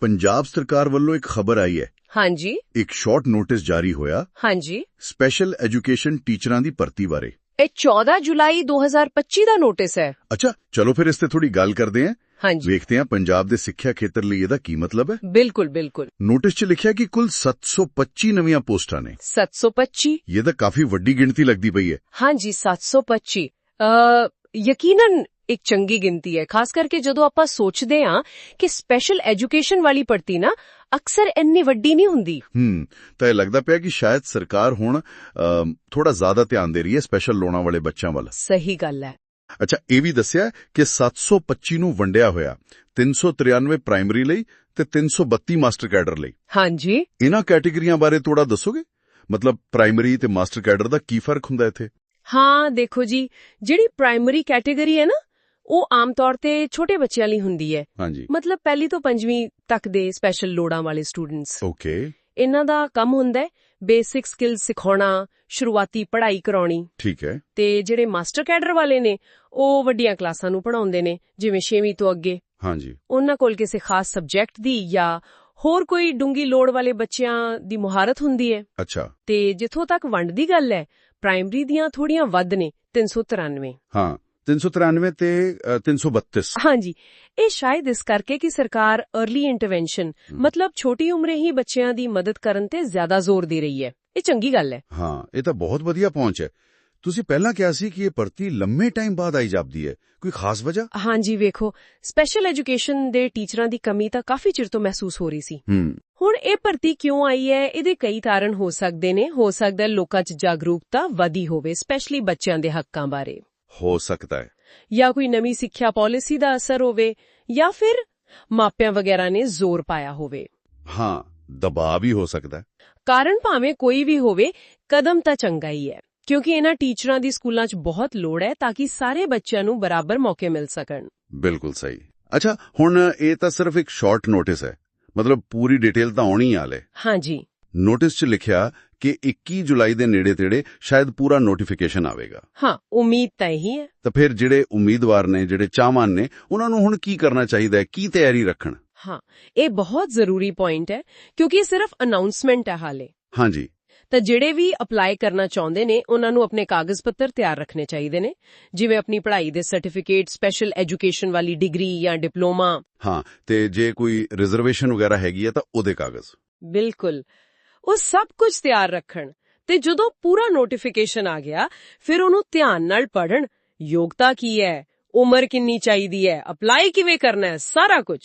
ਪੰਜਾਬ ਸਰਕਾਰ ਵੱਲੋਂ ਇੱਕ ਖਬਰ ਆਈ ਹੈ। ਹਾਂਜੀ। ਇੱਕ ਸ਼ਾਰਟ ਨੋਟਿਸ ਜਾਰੀ ਹੋਇਆ। ਹਾਂਜੀ। ਸਪੈਸ਼ਲ ਐਜੂਕੇਸ਼ਨ ਟੀਚਰਾਂ ਦੀ ਭਰਤੀ ਬਾਰੇ। ਇਹ 14 ਜੁਲਾਈ 2025 ਦਾ ਨੋਟਿਸ ਹੈ। ਅੱਛਾ ਚਲੋ ਫਿਰ ਇਸ ਤੇ ਥੋੜੀ ਗੱਲ ਕਰਦੇ ਹਾਂ। ਹਾਂਜੀ। ਵੇਖਦੇ ਹਾਂ ਪੰਜਾਬ ਦੇ ਸਿੱਖਿਆ ਖੇਤਰ ਲਈ ਇਹਦਾ ਕੀ ਮਤਲਬ ਹੈ। ਬਿਲਕੁਲ ਬਿਲਕੁਲ। ਨੋਟਿਸ 'ਚ ਲਿਖਿਆ ਕਿ ਕੁੱਲ 725 ਨਵੀਆਂ ਪੋਸਟਾਂ ਨੇ। 725 ਇਹ ਤਾਂ ਕਾਫੀ ਵੱਡੀ ਗਿਣਤੀ ਲੱਗਦੀ ਪਈ ਹੈ। ਹਾਂਜੀ 725 ਅ ਯਕੀਨਨ ਇੱਕ ਚੰਗੀ ਗਿਣਤੀ ਹੈ। ਖਾਸ ਕਰਕੇ ਜਦੋਂ ਆਪਾਂ ਸੋਚਦੇ ਹਾਂ ਕਿ ਸਪੈਸ਼ਲ ਐਜੂਕੇਸ਼ਨ ਵਾਲੀ ਭਰਤੀ ਨਾ ਅਕਸਰ ਇੰਨੀ ਵੱਡੀ ਨਹੀਂ ਹੁੰਦੀ। ਹੂੰ ਤਾਂ ਇਹ ਲੱਗਦਾ ਪਿਆ ਕਿ ਸ਼ਾਇਦ ਸਰਕਾਰ ਹੁਣ ਥੋੜਾ ਜ਼ਿਆਦਾ ਧਿਆਨ ਦੇ ਰਹੀ ਹੈ ਸਪੈਸ਼ਲ ਲੋਨਾਂ ਵਾਲੇ ਬੱਚਿਆਂ ਵੱਲ। ਸਹੀ ਗੱਲ ਹੈ। ਅੱਛਾ ਇਹ ਵੀ ਦੱਸਿਆ ਕਿ 725 ਨੂੰ ਵੰਡਿਆ ਹੋਇਆ 393 ਪ੍ਰਾਇਮਰੀ ਲਈ ਤੇ 332 ਮਾਸਟਰ ਕੈਡਰ ਲਈ। ਹਾਂਜੀ। ਇਹਨਾਂ ਕੈਟਾਗਰੀਆਂ ਬਾਰੇ ਥੋੜਾ ਦੱਸੋਗੇ? ਮਤਲਬ ਪ੍ਰਾਇਮਰੀ ਤੇ ਮਾਸਟਰ ਕੈਡਰ ਦਾ ਕੀ ਫ਼ਰਕ ਹੁੰਦਾ ਇੱਥੇ? ਹਾਂ ਦੇਖੋ ਜੀ ਜਿਹੜੀ ਪ੍ਰਾਇਮਰੀ ਕੈਟਾਗਰੀ ਹੈ ਨਾ ਉਹ ਆਮ ਤੌਰ ਤੇ ਛੋਟੇ ਬੱਚਿਆਂ ਲਈ ਹੁੰਦੀ ਹੈ। ਹਾਂਜੀ। ਮਤਲਬ ਪਹਿਲੀ ਤੋਂ ਪੰਜਵੀਂ ਤੱਕ ਦੇ ਸਪੈਸ਼ਲ ਲੋੜਾਂ ਵਾਲੇ ਸਟੂਡੈਂਟਸ ਓਕੇ ਇਹਨਾਂ ਦਾ ਕੰਮ ਹੁੰਦਾ ਹੈ ਬੇਸਿਕ ਸਕਿੱਲ ਸਿਖਾਉਣਾ ਸ਼ੁਰੂਆਤੀ ਪੜ੍ਹਾਈ ਕਰਾਉਣੀ। ਠੀਕ ਹੈ। ਤੇ ਜਿਹੜੇ ਮਾਸਟਰ ਕੈਡਰ ਵਾਲੇ ਨੇ ਉਹ ਵੱਡੀਆਂ ਕਲਾਸਾਂ ਨੂੰ ਪੜਾਉਂਦੇ ਨੇ ਜਿਵੇਂ 6ਵੀਂ ਤੋਂ ਅੱਗੇ। ਹਾਂਜੀ। ਉਹਨਾਂ ਕੋਲ ਕਿਸੇ ਖਾਸ ਸਬਜੈਕਟ ਦੀ ਜਾਂ ਹੋਰ ਕੋਈ ਡੂੰਗੀ ਲੋੜ ਵਾਲੇ ਬੱਚਿਆਂ ਦੀ ਮੁਹਾਰਤ ਹੁੰਦੀ ਹੈ। ਅੱਛਾ। ਤੇ ਜਿੱਥੋਂ ਤੱਕ ਵੰਡ ਦੀ ਗੱਲ ਹੈ ਪ੍ਰਾਇਮਰੀ ਦੀਆਂ ਥੋੜੀਆਂ ਵੱਧ ਨੇ 393 ਹਾਂ। 393 ਤੇ ਅ, 332 ਹਾਂਜੀ। ਇਹ ਸ਼ਾਇਦ ਇਸ ਕਰਕੇ ਕਿ ਸਰਕਾਰ अर्ਲੀ ਇੰਟਰਵੈਂਸ਼ਨ ਮਤਲਬ ਛੋਟੀ ਉਮਰੇ ਹੀ ਬੱਚਿਆਂ ਦੀ ਮਦਦ ਕਰਨ ਤੇ ਜ਼ਿਆਦਾ ਜ਼ੋਰ ਦੇ ਰਹੀ ਹੈ। ਇਹ ਚੰਗੀ ਗੱਲ ਹੈ। ਹਾਂ ਇਹ ਤਾਂ ਬਹੁਤ ਵਧੀਆ ਪਹੁੰਚ ਹੈ। ਤੁਸੀਂ ਪਹਿਲਾਂ ਕਿਹਾ ਸੀ ਕਿ ਇਹ ਭਰਤੀ ਲੰਮੇ ਟਾਈਮ ਬਾਅਦ ਆਈ ਜਾਪਦੀ ਹੈ। ਕੋਈ ਖਾਸ ਵਜ੍ਹਾ? ਹਾਂਜੀ ਵੇਖੋ ਸਪੈਸ਼ਲ ਐਜੂਕੇਸ਼ਨ ਦੇ ਟੀਚਰਾਂ ਦੀ ਕਮੀ ਤਾਂ ਕਾਫੀ ਚਿਰ ਤੋਂ ਮਹਿਸੂਸ ਹੋ ਰਹੀ ਸੀ। ਹੁਣ ਇਹ ਭਰਤੀ ਕਿਉਂ ਆਈ ਹੈ? ਇਹਦੇ ਕਈ ਕਾਰਨ ਹੋ ਸਕਦੇ ਨੇ। ਹੋ ਸਕਦਾ ਲੋਕਾਂ 'ਚ ਜਾਗਰੂਕਤਾ ਵਧੀ ਹੋਵੇ ਸਪੈਸ਼ਲੀ ਬੱਚਿਆਂ ਦੇ ਹੱਕਾਂ ਬਾਰੇ। ਹੋ ਸਕਦਾ ਹੈ। ਜਾਂ ਕੋਈ ਨਵੀਂ ਸਿੱਖਿਆ ਪਾਲਿਸੀ ਦਾ ਅਸਰ ਹੋਵੇ ਜਾਂ ਫਿਰ ਮਾਪਿਆਂ ਵਗੈਰਾ ਨੇ ਜ਼ੋਰ ਪਾਇਆ ਹੋਵੇ। ਹਾਂ ਦਬਾਅ ਵੀ ਹੋ ਸਕਦਾ ਹੈ। ਕਾਰਨ ਭਾਵੇਂ ਕੋਈ ਵੀ ਹੋਵੇ ਕਦਮ ਤਾਂ ਚੰਗਾ ਹੀ ਹੈ ਕਿਉਂਕਿ ਇਹਨਾਂ ਟੀਚਰਾਂ ਦੀ ਸਕੂਲਾਂ 'ਚ ਬਹੁਤ ਲੋੜ ਹੈ ਤਾਂ ਕਿ ਸਾਰੇ ਬੱਚਿਆਂ ਨੂੰ ਬਰਾਬਰ ਮੌਕੇ ਮਿਲ ਸਕਣ। ਬਿਲਕੁਲ ਸਹੀ। ਅੱਛਾ ਹੁਣ ਇਹ ਤਾਂ ਸਿਰਫ ਇੱਕ ਸ਼ਾਰਟ ਨੋਟਿਸ ਹੈ। ਮਤਲਬ ਪੂਰੀ ਡਿਟੇਲ ਤਾਂ ਆਉਣੀ ਆਲੇ ਹਾਂਜੀ। ਨੋਟਿਸ 'ਚ ਲਿਖਿਆ ਕਿ 21 ਜੁਲਾਈ ਦੇ ਨੇੜੇ ਤੇੜੇ ਸ਼ਾਇਦ ਪੂਰਾ ਨੋਟੀਫਿਕੇਸ਼ਨ ਆਵੇਗਾ। ਹਾਂ ਉਮੀਦ ਤਾਂ ਇਹੀ ਹੈ। ਤਾਂ ਫਿਰ ਜਿਹੜੇ ਉਮੀਦਵਾਰ ਨੇ ਜਿਹੜੇ ਚਾਹਵਾਨ ਨੇ ਉਹਨਾਂ ਨੂੰ ਹੁਣ ਕੀ ਕਰਨਾ ਚਾਹੀਦਾ ਹੈ? ਕੀ ਤਿਆਰੀ ਰੱਖਣ? ਹਾਂ ਇਹ ਬਹੁਤ ਜ਼ਰੂਰੀ ਪੁਆਇੰਟ ਹੈ ਕਿਉਂਕਿ ਇਹ ਸਿਰਫ ਅਨਾਉਂਸਮੈਂਟ ਹੈ ਹਾਲੇ। ਹਾਂਜੀ। ਤਾਂ ਜਿਹੜੇ ਵੀ ਅਪਲਾਈ ਕਰਨਾ ਚਾਹੁੰਦੇ ਨੇ ਉਹਨਾਂ ਨੂੰ ਆਪਣੇ ਕਾਗਜ਼ ਪੱਤਰ ਤਿਆਰ ਰੱਖਣੇ ਚਾਹੀਦੇ ਨੇ। ਜਿਵੇਂ ਆਪਣੀ ਪੜ੍ਹਾਈ ਦੇ ਸਰਟੀਫਿਕੇਟ ਸਪੈਸ਼ਲ ਐਜੂਕੇਸ਼ਨ ਵਾਲੀ ਡਿਗਰੀ ਜਾਂ ਡਿਪਲੋਮਾ ਹਾਂ ਤੇ ਜੇ ਕੋਈ ਰਿਜ਼ਰਵੇਸ਼ਨ ਵਗੈਰਾ ਹੈਗੀ ਹੈ ਤਾਂ ਉਹਦੇ ਕਾਗਜ਼। ਬਿਲਕੁਲ। ਉਹ ਸਭ ਕੁਝ ਤਿਆਰ ਰੱਖਣ। ਤੇ ਜਦੋਂ ਪੂਰਾ ਨੋਟੀਫਿਕੇਸ਼ਨ ਆ ਗਿਆ, ਫਿਰ ਉਹਨੂੰ ਧਿਆਨ ਨਾਲ ਪੜ੍ਹਨ। ਯੋਗਤਾ ਕੀ ਹੈ? ਉਮਰ ਕਿੰਨੀ ਚਾਹੀਦੀ ਹੈ? ਅਪਲਾਈ ਕਿਵੇਂ ਕਰਨਾ ਹੈ? ਸਾਰਾ ਕੁਝ।